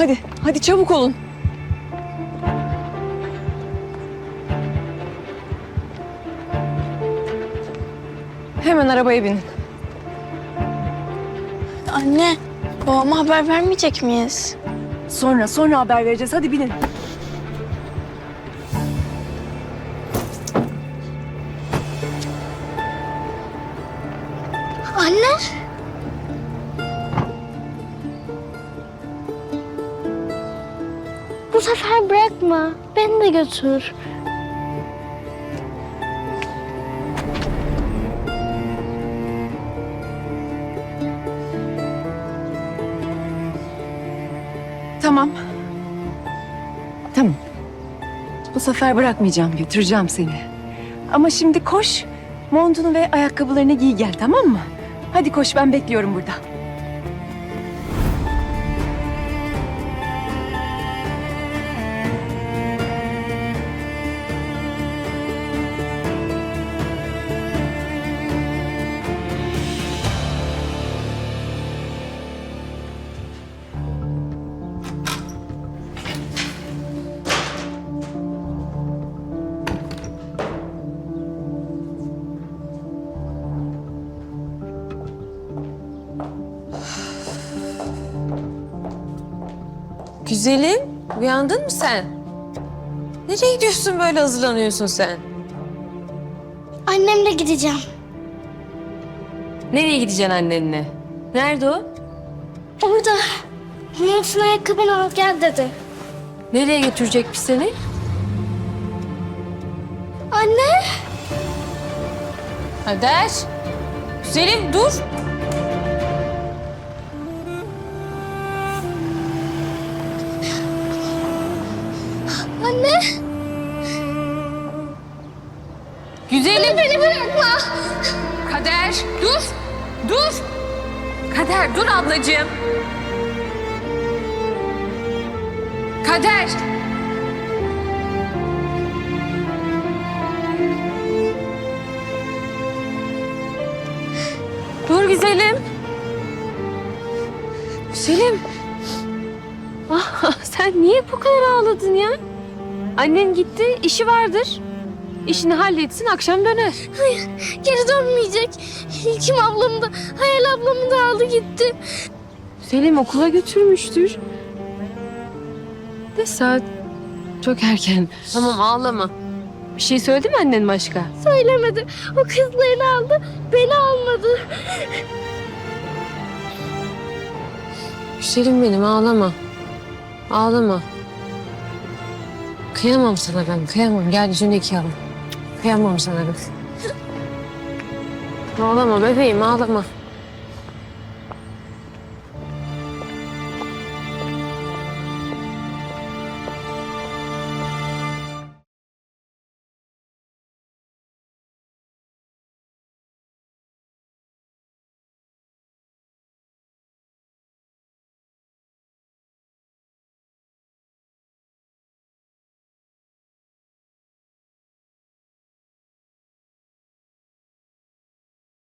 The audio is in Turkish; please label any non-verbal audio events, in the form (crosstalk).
Hadi, hadi çabuk olun. Hemen arabaya binin. Anne, babama haber vermeyecek miyiz? Sonra, sonra haber vereceğiz. Hadi binin. Anne? Bu sefer bırakma. Beni de götür. Tamam. Tamam. Bu sefer bırakmayacağım, götüreceğim seni. Ama şimdi koş, montunu ve ayakkabılarını giy gel, tamam mı? Hadi koş, ben bekliyorum burada. Güzelim, uyandın mı sen? Nereye gidiyorsun böyle hazırlanıyorsun sen? Annemle gideceğim. Nereye gideceksin annenle? Nerede o? Orada montun ayakkabını al gel dedi. Nereye götürecekmiş seni? Anne? Kader. Güzelim dur. Anne? Güzelim. Beni bırakma. Kader dur. Dur. Kader dur ablacığım. Kader. Dur güzelim. Güzelim. Ah, (laughs) sen niye bu kadar ağladın ya? Annen gitti, işi vardır. İşini halletsin, akşam döner. Hayır, geri dönmeyecek. İlkim ablamı da, Hayal ablamı da aldı gitti. Selim okula götürmüştür. De saat çok erken. Tamam ağlama. Bir şey söyledi mi annen başka? Söylemedi. O kızlarını aldı, beni almadı. Güzelim benim ağlama. Ağlama. Kıyamam sana ben kıyamam. Gel yüzünü yıkayalım. Kıyamam sana ben. Ağlama bebeğim ağlama.